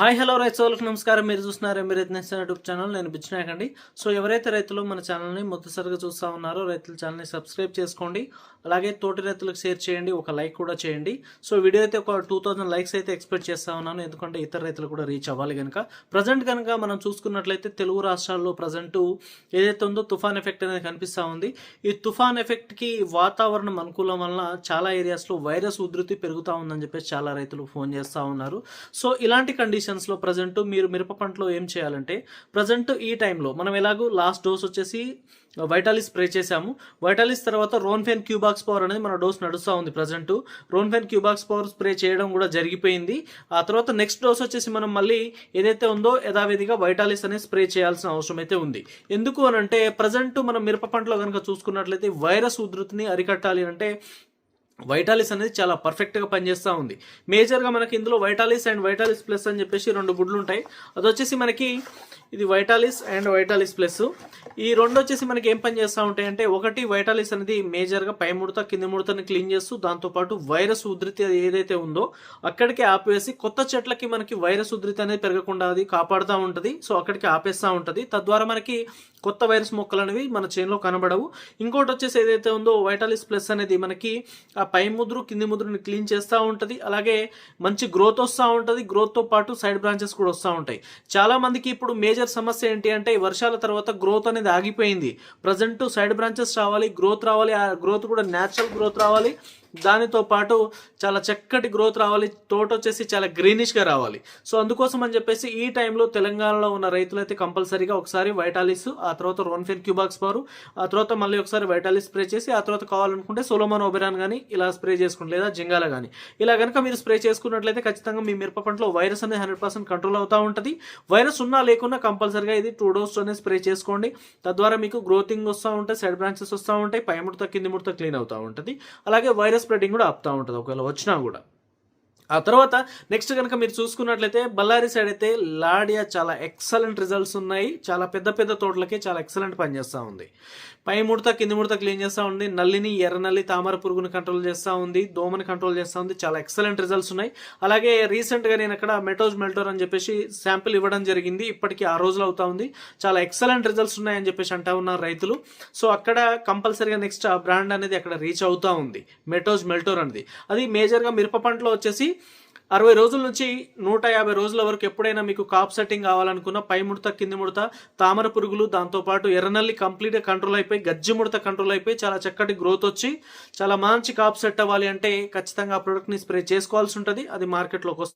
Hi hello రైతులకు నమస్కారం. మీరు చూస్తున్నారు మీరు నేషన్ యూట్యూబ్ ఛానల్. నేను బిచ్చినాయక్ అండి సో ఎవరైతే రైతులు మన ఛానల్ని మొదటిసారిగా చూస్తూ ఉన్నారో రైతుల ఛానల్ని సబ్స్క్రైబ్ చేసుకోండి. అలాగే తోటి రైతులకు షేర్ చేయండి ఒక లైక్ కూడా చేయండి. సో వీడియో అయితే ఒక టూ థౌసండ్ లైక్స్ అయితే ఎక్స్పెక్ట్ చేస్తా ఉన్నాను. ఎందుకంటే ఇతర రైతులు కూడా రీచ్ అవ్వాలి కనుక ప్రజెంట్ కనుక మనం చూసుకున్నట్లయితే తెలుగు రాష్ట్రాల్లో ప్రజెంట్ ఏదైతే ఉందో తుఫాన్ ఎఫెక్ట్ అనేది కనిపిస్తూ ఉంది. ఈ తుఫాన్ ఎఫెక్ట్కి వాతావరణం అనుకూలం వలన చాలా ఏరియాస్లో వైరస్ ఉధృతి పెరుగుతూ ఉందని చెప్పేసి చాలా రైతులు ఫోన్ చేస్తూ ఉన్నారు. సో ఇలాంటి కండిషన్ కండిషన్స్లో ప్రజెంట్ మీరు మిరప పంటలో ఏం చేయాలంటే ప్రజెంట్ ఈ టైంలో మనం ఎలాగో లాస్ట్ డోస్ వచ్చేసి వైటాలిస్ స్ప్రే చేసాము వైటాలిస్ తర్వాత రోన్ఫెన్ క్యూబాక్స్ పవర్ అనేది మన డోస్ నడుస్తూ ఉంది ప్రజెంట్ రోన్ఫెన్ క్యూబాక్స్ పవర్ స్ప్రే చేయడం కూడా జరిగిపోయింది. ఆ తర్వాత నెక్స్ట్ డోస్ వచ్చేసి మనం మళ్ళీ ఏదైతే ఉందో యథావిధిగా వైటాలిస్ అనేది స్ప్రే చేయాల్సిన అవసరం అయితే ఉంది. ఎందుకు అని అంటే ప్రజెంట్ మనం మిరప పంటలో కనుక చూసుకున్నట్లయితే వైరస్ ఉధృతిని అరికట్టాలి అంటే వైటాలిస్ అనేది చాలా పర్ఫెక్ట్గా పనిచేస్తూ ఉంది. మేజర్గా మనకి ఇందులో వైటాలిస్ అండ్ వైటాలిస్ ప్లస్ అని చెప్పేసి రెండు గుడ్లు ఉంటాయి. అది వచ్చేసి మనకి ఇది వైటాలిస్ అండ్ వైటాలిస్ ప్లస్ ఈ రెండు వచ్చేసి మనకి ఏం పని చేస్తూ ఉంటాయి అంటే ఒకటి వైటాలిస్ అనేది మేజర్గా పై ముడత కింది ముడతని క్లీన్ చేస్తూ దాంతోపాటు వైరస్ ఉధృతి ఏదైతే ఉందో అక్కడికి ఆపేసి కొత్త చెట్లకి మనకి వైరస్ ఉధృతి అనేది పెరగకుండా అది కాపాడుతూ ఉంటుంది. సో అక్కడికి ఆపేస్తూ ఉంటుంది. తద్వారా మనకి కొత్త వైరస్ మొక్కలు అనేవి మన చేనులో కనబడవు. ఇంకోటి వచ్చేసి ఏదైతే ఉందో వైటాలిస్ ప్లస్ అనేది మనకి ఆ పై ముద్రు కింది ముద్రని క్లీన్ చేస్తూ ఉంటుంది. అలాగే మంచి గ్రోత్ వస్తూ ఉంటుంది. గ్రోత్తో పాటు సైడ్ బ్రాంచెస్ కూడా వస్తూ ఉంటాయి. చాలా మందికి ఇప్పుడు మేజర్ సమస్య ఏంటి అంటే వర్షాల తర్వాత గ్రోత్ అనేది ఆగిపోయింది. ప్రజెంట్ సైడ్ బ్రాంచెస్ రావాలి గ్రోత్ రావాలి ఆ గ్రోత్ కూడా న్యాచురల్ గ్రోత్ రావాలి. దానితో పాటు చాలా చక్కటి గ్రోత్ రావాలి తోట వచ్చేసి చాలా గ్రీనిష్గా రావాలి. సో అందుకోసం అని చెప్పేసి ఈ టైంలో తెలంగాణలో ఉన్న రైతులు అయితే కంపల్సరీగా ఒకసారి వైటాలిస్ ఆ తర్వాత రోన్ఫెన్ క్యూబాక్స్ పారు ఆ తర్వాత మళ్ళీ ఒకసారి వైటాలిస్ స్ప్రే చేసి ఆ తర్వాత కావాలనుకుంటే సోలోమాన్ ఓబెరాన్ కానీ ఇలా స్ప్రే చేసుకుంటే లేదా జింగాల కానీ ఇలా కనుక మీరు స్ప్రే చేసుకున్నట్లయితే ఖచ్చితంగా మీ మిరప పంటలో వైరస్ అనేది హండ్రెడ్ పర్సెంట్ కంట్రోల్ అవుతూ ఉంటుంది. వైరస్ ఉన్నా లేకున్నా కంపల్సరీగా ఇది టూ డోస్ స్ప్రే చేసుకోండి. తద్వారా మీకు గ్రోతింగ్ వస్తూ ఉంటాయి సైడ్ బ్రాంచెస్ వస్తూ ఉంటాయి పై ముడత కింది ముడత క్లీన్ అవుతూ ఉంటుంది. అలాగే వైరస్ స్ప్రెడింగ్ కూడా ఆపుతూ ఉంటుంది. ఒకవేళ వచ్చినా కూడా. ఆ తర్వాత నెక్స్ట్ కనుక మీరు చూసుకున్నట్లయితే బళ్ళారి సైడ్ అయితే లాడియా చాలా ఎక్సలెంట్ రిజల్ట్స్ ఉన్నాయి. చాలా పెద్ద పెద్ద తోటలకి చాలా ఎక్సలెంట్ పనిచేస్తూ ఉంది. పై ముడత కింది ముడత క్లీన్ చేస్తూ ఉంది. నల్లిని ఎర్ర నల్లి తామర పురుగుని కంట్రోల్ చేస్తూ ఉంది. దోమని కంట్రోల్ చేస్తూ ఉంది. చాలా ఎక్సలెంట్ రిజల్ట్స్ ఉన్నాయి. అలాగే రీసెంట్గా నేను అక్కడ మెటోజ్ మెల్టోర్ అని చెప్పేసి శాంపిల్ ఇవ్వడం జరిగింది. ఇప్పటికీ ఆ రోజులు అవుతా ఉంది. చాలా ఎక్సలెంట్ రిజల్ట్స్ ఉన్నాయని చెప్పేసి అంటా ఉన్నారు రైతులు. సో అక్కడ కంపల్సరీగా నెక్స్ట్ ఆ బ్రాండ్ అనేది అక్కడ రీచ్ అవుతూ ఉంది. మెటోజ్ మెల్టోర్ అనేది. అది మేజర్గా మిరప పంటలో వచ్చేసి అరవై రోజుల నుంచి నూట యాభై రోజుల వరకు ఎప్పుడైనా మీకు కాప్ సెట్టింగ్ కావాలనుకున్న పై ముడత కింది ముడత తామర పురుగులు దాంతోపాటు ఎర్రనల్లి కంప్లీట్గా కంట్రోల్ అయిపోయి గజ్జి ముడత కంట్రోల్ అయిపోయి చాలా చక్కటి గ్రోత్ వచ్చి చాలా మంచి కాప్ సెట్ అవ్వాలి అంటే ఖచ్చితంగా ఆ ప్రోడక్ట్ని స్ప్రే చేసుకోవాల్సి ఉంటుంది. అది మార్కెట్లోకి వస్తుంది.